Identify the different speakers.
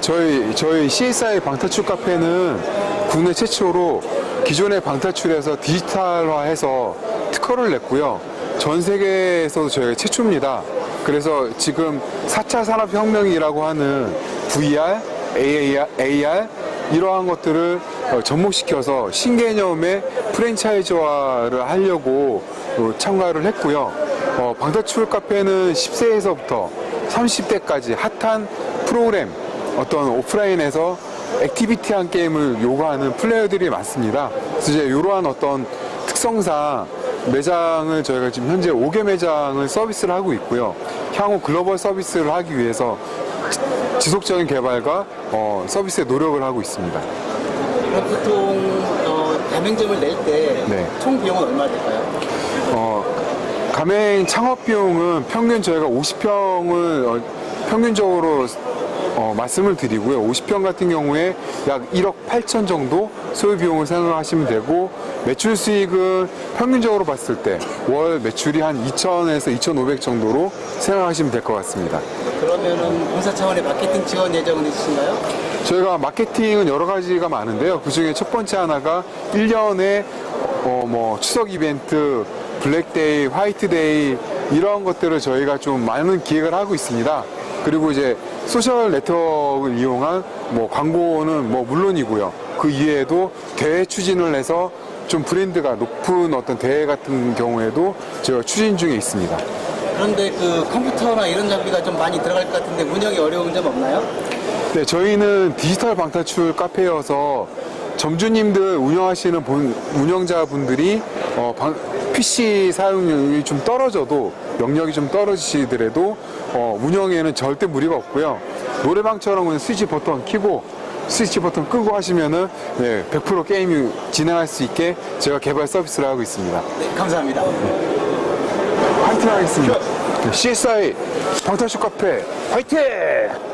Speaker 1: 저희 저희 CSI 방탈출 카페는 국내 최초로 기존의 방탈출에서 디지털화해서 특허를 냈고요. 전 세계에서도 저희가 최초입니다. 그래서 지금 4차 산업혁명이라고 하는 VR, AR, AR 이러한 것들을 어, 접목시켜서 신개념의 프랜차이즈화를 하려고 어, 참가를 했고요. 어, 방탈출 카페는 10세에서부터 30대까지 핫한 프로그램 어떤 오프라인에서 액티비티한 게임을 요구하는 플레이어들이 많습니다. 그래서 이제 이러한 어떤 특성상 매장을 저희가 지금 현재 5개 매장을 서비스를 하고 있고요. 향후 글로벌 서비스를 하기 위해서 지- 지속적인 개발과 어, 서비스에 노력을 하고 있습니다.
Speaker 2: 보통 어, 가맹점을 낼 때총
Speaker 1: 네.
Speaker 2: 비용은 얼마 될까요?
Speaker 1: 어, 가맹 창업 비용은 평균 저희가 50평을 평균적으로 어, 말씀을 드리고요. 50평 같은 경우에 약 1억 8천 정도 소요 비용을 생각하시면 되고 매출 수익은 평균적으로 봤을 때 월 매출이 한 2천에서 2,500 정도로 생각하시면 될 것 같습니다.
Speaker 2: 그러면은 공사 차원의 마케팅 지원 예정은 있으신가요?
Speaker 1: 저희가 마케팅은 여러 가지가 많은데요. 그 중에 첫 번째 하나가 1년에 어, 뭐 추석 이벤트, 블랙데이, 화이트데이 이런 것들을 저희가 좀 많은 기획을 하고 있습니다. 그리고 이제 소셜 네트워크를 이용한 뭐 광고는 뭐 물론이고요. 그 이외에도 대회 추진을 해서 좀 브랜드가 높은 어떤 대회 같은 경우에도 제가 추진 중에 있습니다.
Speaker 2: 그런데 그 컴퓨터나 이런 장비가 좀 많이 들어갈 것 같은데 운영이 어려운 점 없나요?
Speaker 1: 네, 저희는 디지털 방탈출 카페여서 점주님들 운영하시는 본- 운영자분들이 어, 방- PC 사용률이 좀 떨어져도 영역이 좀 떨어지시더라도 어, 운영에는 절대 무리가 없고요. 노래방처럼 스위치 버튼 키고 스위치 버튼 끄고 하시면은 네, 100% 게임이 진행할 수 있게 제가 개발 서비스를 하고 있습니다.
Speaker 2: 네, 감사합니다.
Speaker 1: 화이팅 하겠습니다. CSI 방탈출 카페 화이팅!